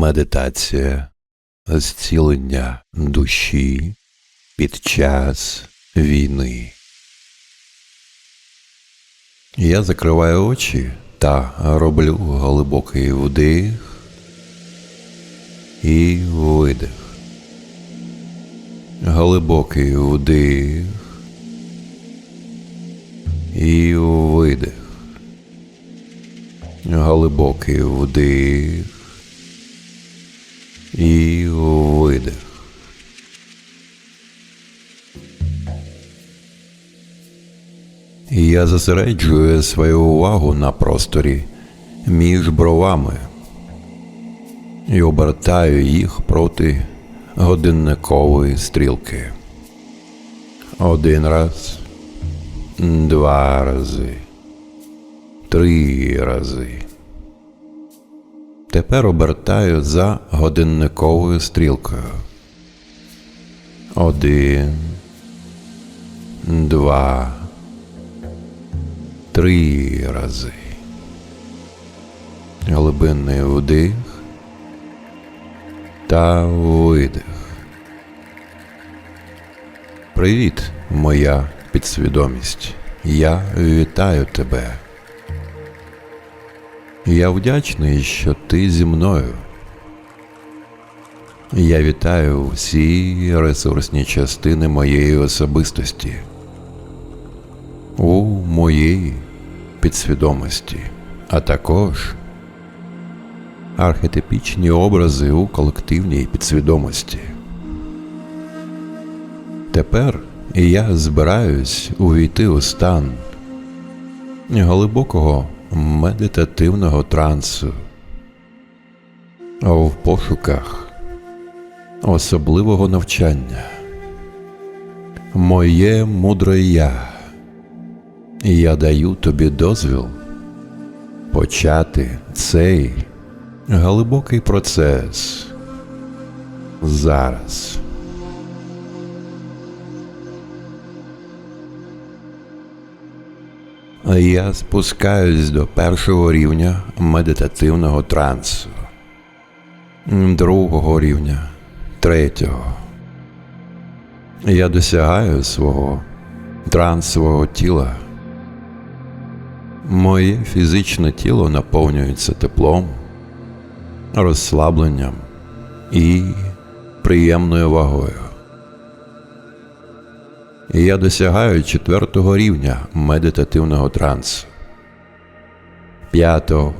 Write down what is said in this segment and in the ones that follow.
Медитація зцілення душі під час війни. Я закриваю очі та роблю глибокий вдих і видих. Глибокий вдих і видих. Глибокий вдих і видих. Я зосереджую свою увагу на просторі між бровами і обертаю їх проти годинникової стрілки. Один раз, два рази, три рази. Тепер обертаю за годинниковою стрілкою. Один, два, три рази. Глибинний вдих та видих. Привіт, моя підсвідомість. Я вітаю тебе. Я вдячний, що ти зі мною. Я вітаю всі ресурсні частини моєї особистості у моїй підсвідомості, а також архетипічні образи у колективній підсвідомості. Тепер я збираюсь увійти у стан глибокого медитативного трансу в пошуках особливого навчання. Моє мудре я. Я даю тобі дозвіл почати цей глибокий процес зараз. Я спускаюсь до першого рівня медитативного трансу, другого рівня, третього. Я досягаю свого трансового тіла. Моє фізичне тіло наповнюється теплом, розслабленням і приємною вагою. І я досягаю четвертого рівня медитативного трансу, п'ятого,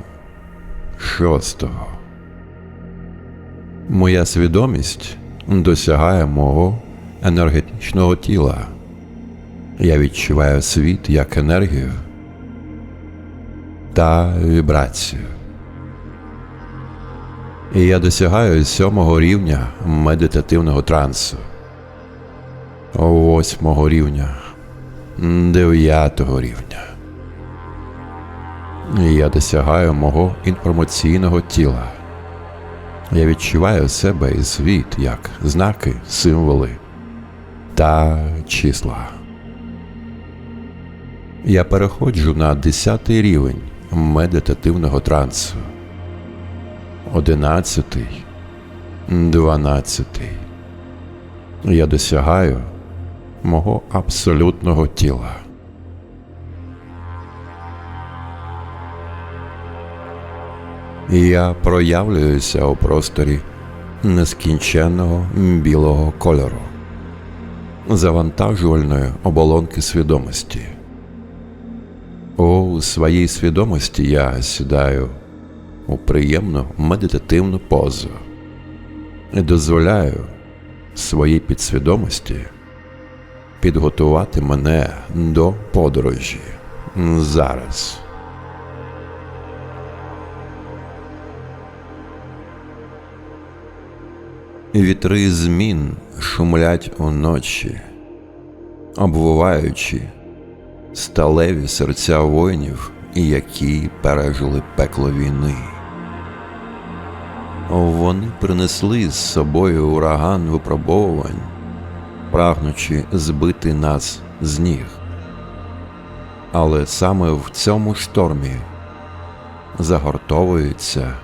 шостого. Моя свідомість досягає мого енергетичного тіла. Я відчуваю світ як енергію та вібрацію. І я досягаю сьомого рівня медитативного трансу восьмого рівня, дев'ятого рівня. Я досягаю мого інформаційного тіла. Я відчуваю себе і світ як знаки, символи та числа. Я переходжу на десятий рівень медитативного трансу. Одинадцятий, дванадцятий. Я досягаю мого абсолютного тіла. Я проявлююся у просторі нескінченного білого кольору, завантажувальної оболонки свідомості. У своїй свідомості я сідаю у приємну медитативну позу і дозволяю своїй підсвідомості підготувати мене до подорожі зараз. Вітри змін шумлять уночі, обвиваючи сталеві серця воїнів, які пережили пекло війни. Вони принесли з собою ураган випробовувань прагнучи збити нас з ніг. Але саме в цьому штормі загортовується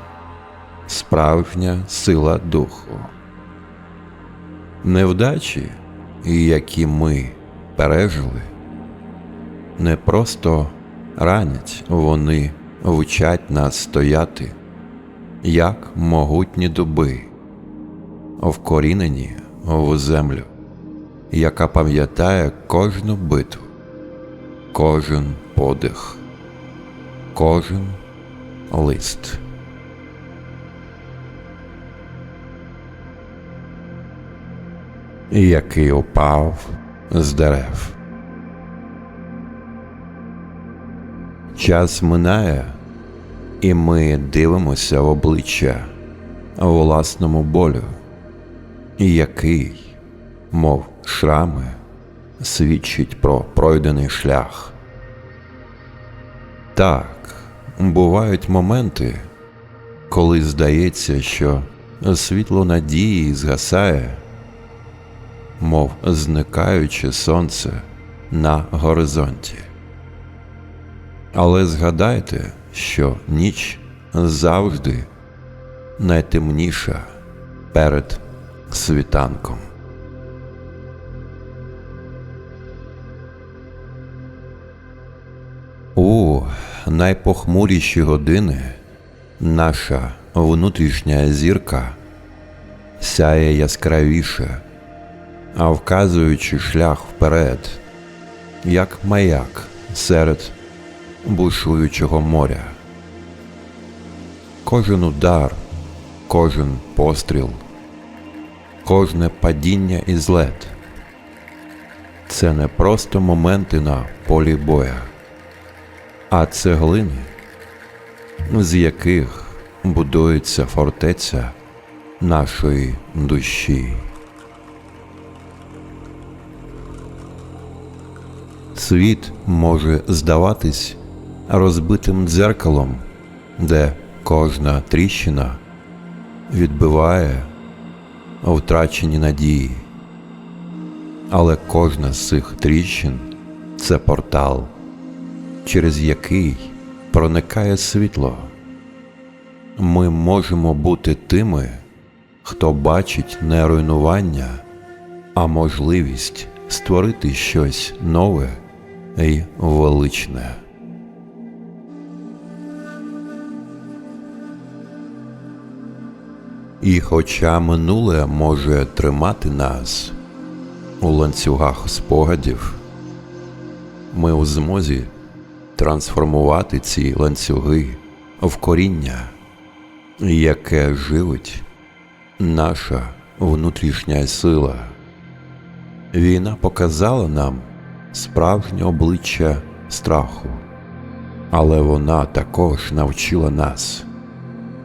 справжня сила духу. Невдачі, які ми пережили, не просто ранять, вони вчать нас стояти, як могутні дуби, вкорінені в землю, яка пам'ятає кожну битву, кожен подих, кожен лист. Який упав з дерев. Час минає, і ми дивимося в обличчя власному болю, який, мов шрами, свідчить про пройдений шлях. Так, бувають моменти, коли здається, що світло надії згасає, мов зникаюче сонце на горизонті. Але згадайте, що ніч завжди найтемніша перед світанком. У найпохмуріші години наша внутрішня зірка сяє яскравіше, а вказуючи шлях вперед, як маяк серед бушуючого моря. Кожен удар, кожен постріл, кожне падіння і злет це не просто моменти на полі боя, а цеглини, з яких будується фортеця нашої душі. Світ може здаватись розбитим дзеркалом, де кожна тріщина відбиває втрачені надії. Але кожна з цих тріщин це портал, через який проникає світло. Ми можемо бути тими, хто бачить не руйнування, а можливість створити щось нове і величне. І хоча минуле може тримати нас у ланцюгах спогадів, ми у змозі трансформувати ці ланцюги в коріння, яке живить наша внутрішня сила. Війна показала нам справжнє обличчя страху, але вона також навчила нас,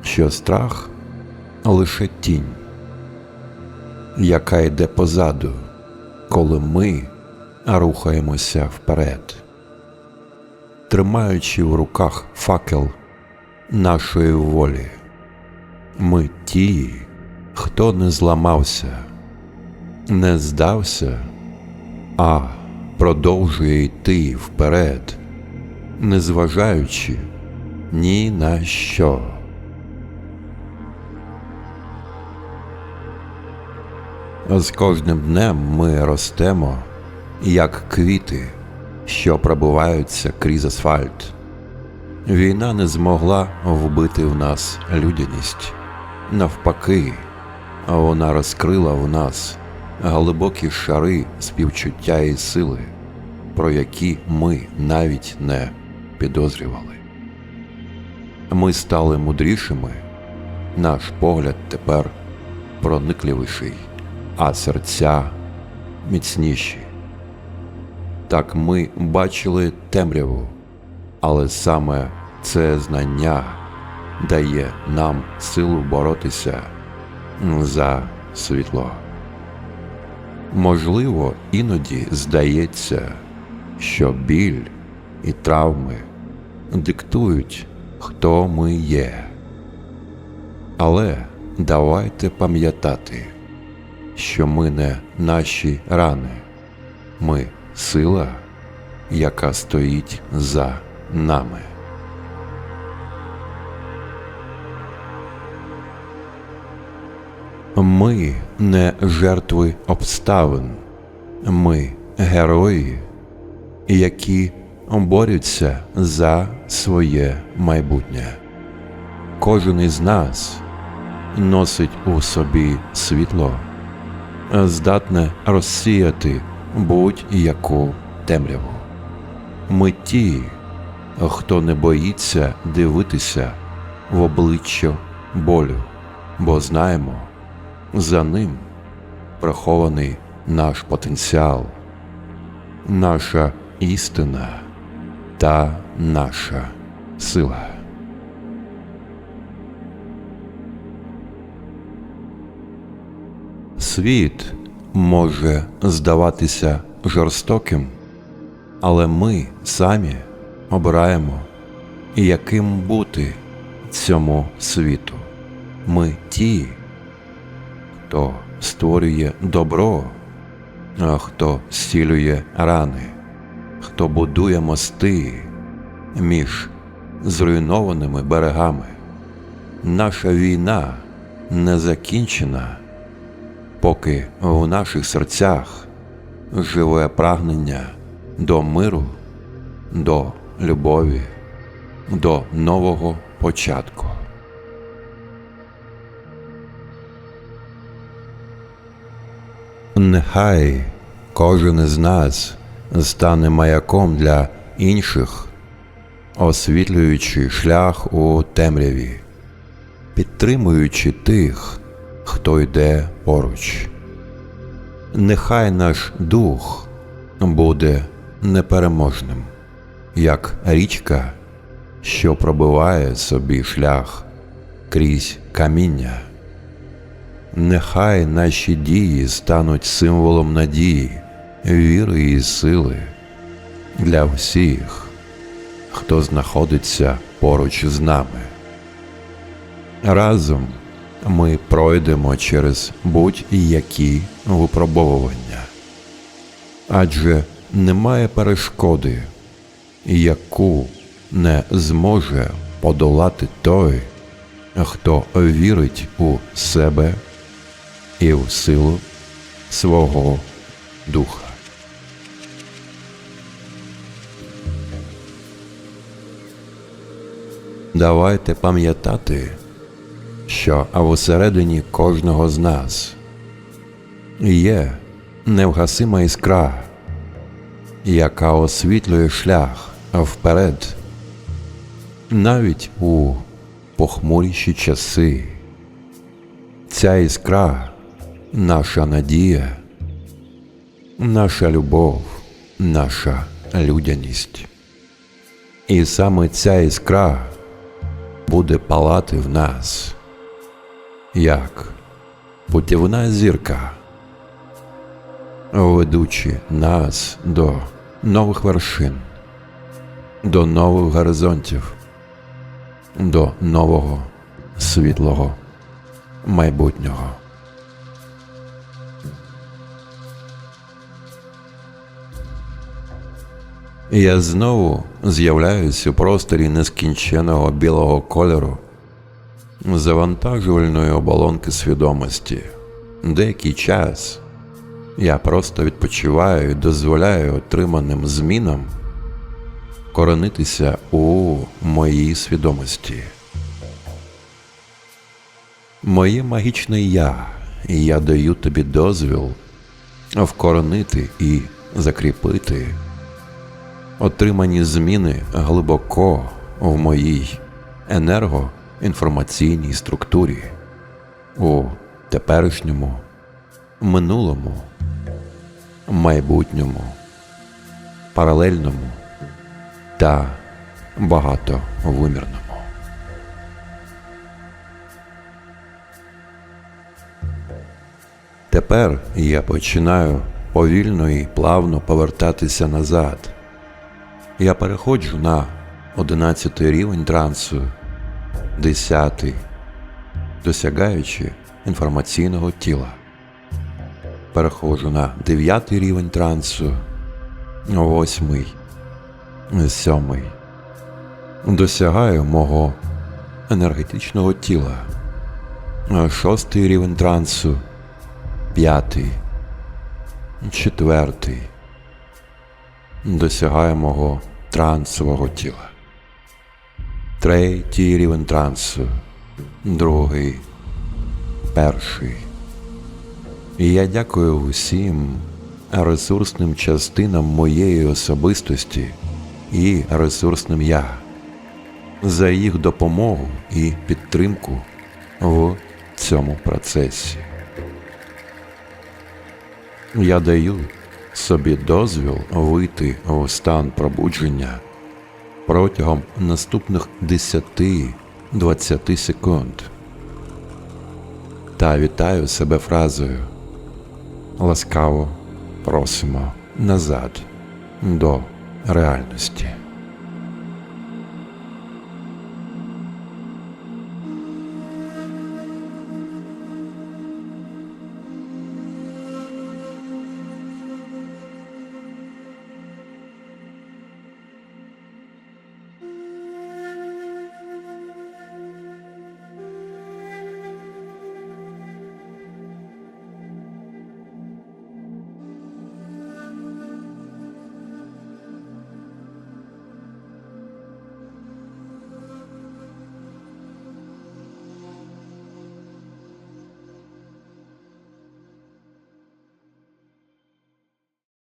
що страх лише тінь, яка йде позаду, коли ми рухаємося вперед, тримаючи в руках факел нашої волі. Ми ті, хто не зламався, не здався, а продовжує йти вперед, незважаючи ні на що. З кожним днем ми ростемо, як квіти, що пробиваються крізь асфальт. Війна не змогла вбити в нас людяність. Навпаки, вона розкрила в нас глибокі шари співчуття і сили, про які ми навіть не підозрювали. Ми стали мудрішими, наш погляд тепер проникливіший, а серця міцніші. Так ми бачили темряву, але саме це знання дає нам силу боротися за світло. Можливо, іноді здається, що біль і травми диктують, хто ми є. Але давайте пам'ятати, що ми не наші рани, ми сила, яка стоїть за нами. Ми не жертви обставин, ми герої, які борються за своє майбутнє. Кожен із нас носить у собі світло, здатне розсіяти будь-яку темряву. Ми ті, хто не боїться дивитися в обличчя болю, бо знаємо, за ним прихований наш потенціал, наша істина та наша сила. Світ може здаватися жорстоким, але ми самі обираємо, яким бути цьому світу. Ми ті, хто створює добро, а хто зцілює рани, хто будує мости між зруйнованими берегами. Наша війна не закінчена, поки в наших серцях живе прагнення до миру, до любові, до нового початку. Нехай кожен із нас стане маяком для інших, освітлюючи шлях у темряві, підтримуючи тих, хто йде поруч. Нехай наш дух буде непереможним, як річка, що пробиває собі шлях крізь каміння. Нехай наші дії стануть символом надії, віри і сили для всіх, хто знаходиться поруч з нами. Разом ми пройдемо через будь-які випробовування, адже немає перешкоди, яку не зможе подолати той, хто вірить у себе і в силу свого духа. Давайте пам'ятати, що всередині кожного з нас є невгасима іскра, яка освітлює шлях вперед, навіть у похмуріші часи. Ця іскра наша надія, наша любов, наша людяність. І саме ця іскра буде палати в нас, як путівна зірка, ведучи нас до нових вершин, до нових горизонтів, до нового світлого майбутнього. Я знову з'являюсь у просторі нескінченого білого кольору завантажувальної оболонки свідомості. Деякий час я просто відпочиваю і дозволяю отриманим змінам коронитися у моїй свідомості. Моє магічне я, і я даю тобі дозвіл вкоронити і закріпити отримані зміни глибоко в моїй енергоінформаційній структурі, у теперішньому, минулому, майбутньому, паралельному та багатовимірному. Тепер я починаю повільно і плавно повертатися назад. Я переходжу на 11 рівень трансу, 10, досягаючи інформаційного тіла. Переходжу на 9 рівень трансу, 8, 7. Досягаю мого енергетичного тіла. шостий рівень трансу, п'ятий, четвертий. Досягає мого трансового тіла. Третій рівень трансу, другий, перший. І я дякую усім ресурсним частинам моєї особистості і ресурсним я за їх допомогу і підтримку в цьому процесі. Я даю собі дозвіл вийти у стан пробудження протягом наступних 10-20 секунд та вітаю себе фразою ласкаво просимо назад до реальності.